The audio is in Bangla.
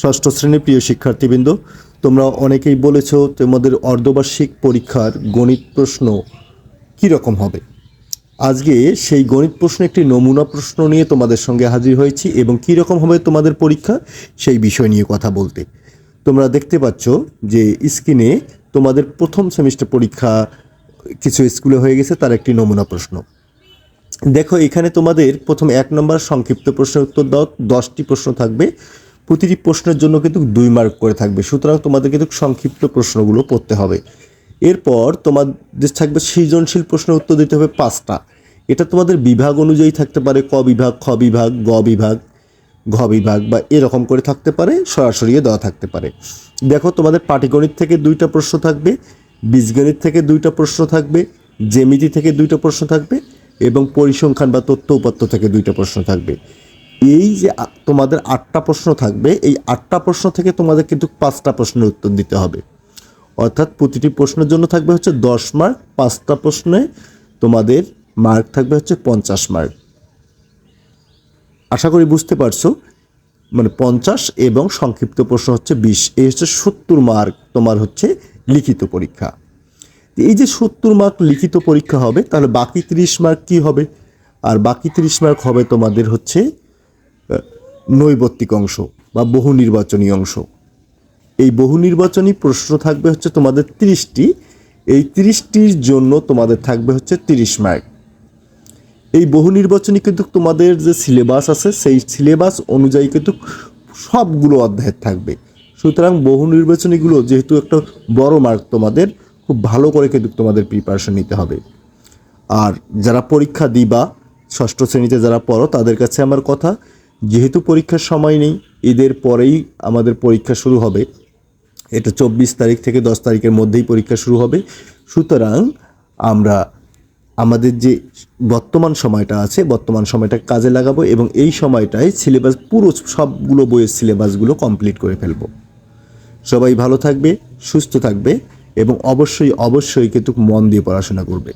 ষষ্ঠ শ্রেণির প্রিয় শিক্ষার্থীবৃন্দ, তোমরা অনেকেই বলেছ তোমাদের অর্ধবার্ষিক পরীক্ষার গণিত প্রশ্ন কী রকম হবে। আজকে সেই গণিত প্রশ্ন একটি নমুনা প্রশ্ন নিয়ে তোমাদের সঙ্গে হাজির হয়েছি এবং কী রকম হবে তোমাদের পরীক্ষা সেই বিষয় নিয়ে কথা বলতে। তোমরা দেখতে পাচ্ছ যে স্ক্রিনে তোমাদের প্রথম সেমিস্টার পরীক্ষা কিছু স্কুলে হয়ে গেছে, তার একটি নমুনা প্রশ্ন। দেখো, এখানে তোমাদের প্রথম এক নম্বর সংক্ষিপ্ত প্রশ্নের উত্তর দাও, দশটি প্রশ্ন থাকবে। প্রতিটি প্রশ্নের জন্য কিন্তু দুই মার্ক করে থাকবে। সুতরাং তোমাদের কিন্তু সংক্ষিপ্ত প্রশ্নগুলো পড়তে হবে। এরপর তোমাদের থাকবে সৃজনশীল প্রশ্নের উত্তর দিতে হবে পাঁচটা। এটা তোমাদের বিভাগ অনুযায়ী থাকতে পারে, ক বিভাগ, খ বিভাগ, গ বিভাগ, ঘ বিভাগ বা এরকম করে থাকতে পারে সরাসরিও দেওয়া থাকতে পারে। দেখো তোমাদের পাটিগণিত থেকে দুইটা প্রশ্ন থাকবে, বীজগণিত থেকে দুইটা প্রশ্ন থাকবে, জ্যামিতি থেকে দুইটা প্রশ্ন থাকবে এবং পরিসংখ্যান বা তথ্য উপাত্ত থেকে দুইটা প্রশ্ন থাকবে। এই যে তোমাদের আটটা প্রশ্ন থাকবে, এই আটটা প্রশ্ন থেকে তোমাদের কিন্তু পাঁচটা প্রশ্নের উত্তর দিতে হবে। অর্থাৎ প্রতিটি প্রশ্নের জন্য থাকবে হচ্ছে দশ মার্ক পাঁচটা প্রশ্নে তোমাদের মার্ক থাকবে হচ্ছে পঞ্চাশ মার্ক আশা করি বুঝতে পারছ? মানে পঞ্চাশ এবং সংক্ষিপ্ত প্রশ্ন হচ্ছে বিশ, এই হচ্ছে সত্তর মার্ক তোমার হচ্ছে লিখিত পরীক্ষা। এই যে সত্তর মার্ক লিখিত পরীক্ষা হবে, তাহলে বাকি তিরিশ মার্ক কি হবে? আর বাকি তিরিশ মার্ক হবে তোমাদের হচ্ছে নৈবত্তিক অংশ বা বহু নির্বাচনী অংশ। এই বহু নির্বাচনী প্রশ্ন থাকবে হচ্ছে তোমাদের তিরিশটি। এই তিরিশটির জন্য তোমাদের থাকবে হচ্ছে তিরিশ মার্ক এই বহু নির্বাচনী কিন্তু তোমাদের যে সিলেবাস আছে, সেই সিলেবাস অনুযায়ী কিন্তু সবগুলো অধ্যায়ের থাকবে। সুতরাং বহু নির্বাচনীগুলো যেহেতু একটা বড় মার্ক তোমাদের, খুব ভালো করে কিন্তু তোমাদের প্রিপারেশন নিতে হবে। আর যারা পরীক্ষা দিবা, ষষ্ঠ শ্রেণীতে যারা পড়ো, তাদের কাছে আমার কথা যেহেতু পরীক্ষার সময় নেই, ঈদের পরেই আমাদের পরীক্ষা শুরু হবে। এটা চব্বিশ তারিখ থেকে দশ তারিখের মধ্যেই পরীক্ষা শুরু হবে। সুতরাং আমরা আমাদের যে বর্তমান সময়টা আছে, বর্তমান সময়টা কাজে লাগাবো এবং এই সময়টায় সিলেবাস পুরো সবগুলো বইয়ের সিলেবাসগুলো কমপ্লিট করে ফেলব। সবাই ভালো থাকবে, সুস্থ থাকবে এবং অবশ্যই অবশ্যই কিন্তু মন দিয়ে পড়াশোনা করবে।